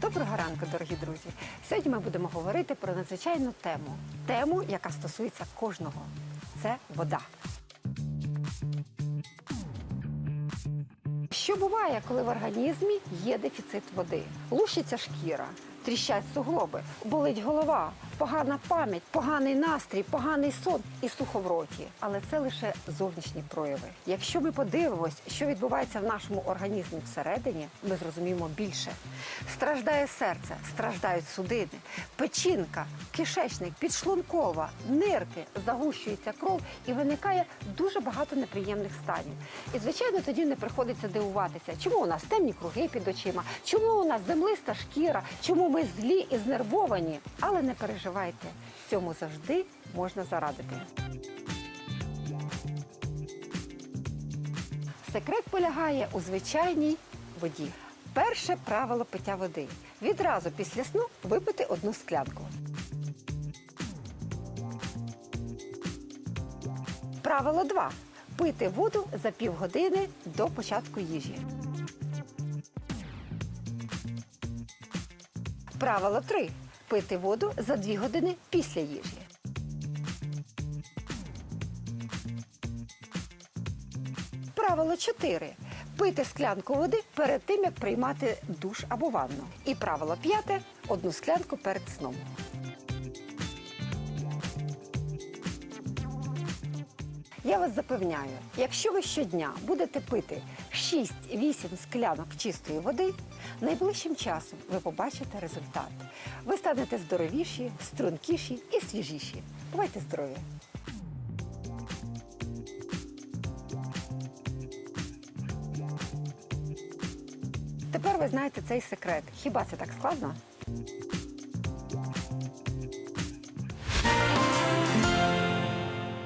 Доброго ранку, дорогі друзі. Сьогодні ми будемо говорити про надзвичайну тему. Тему, яка стосується кожного. Це вода. Що буває, коли в організмі є дефіцит води? Лущиться шкіра, тріщать суглоби, болить голова, погана пам'ять, поганий настрій, поганий сон і сухо в роті. Але це лише зовнішні прояви. Якщо ми подивимось, що відбувається в нашому організмі всередині, ми зрозуміємо більше. Страждає серце, страждають судини, печінка, кишечник, підшлункова, нирки, загущується кров і виникає дуже багато неприємних станів. І звичайно, тоді не приходиться дивуватися, чому у нас темні круги під очима, чому у нас землиста шкіра, чому ми злі і знервовані. Але не переживайте, цьому завжди можна зарадити. Секрет полягає у звичайній воді. Перше правило пиття води. Відразу після сну випити одну склянку. Правило 2. Пити воду за півгодини до початку їжі. Правило 3. Пити воду за 2 години після їжі. Правило 4. Пити склянку води перед тим, як приймати душ або ванну. І правило 5. Одну склянку перед сном. Я вас запевняю, якщо ви щодня будете пити 6-8 склянок чистої води, найближчим часом ви побачите результат. Ви станете здоровіші, стрункіші і свіжіші. Бувайте здорові! Тепер ви знаєте цей секрет. Хіба це так складно?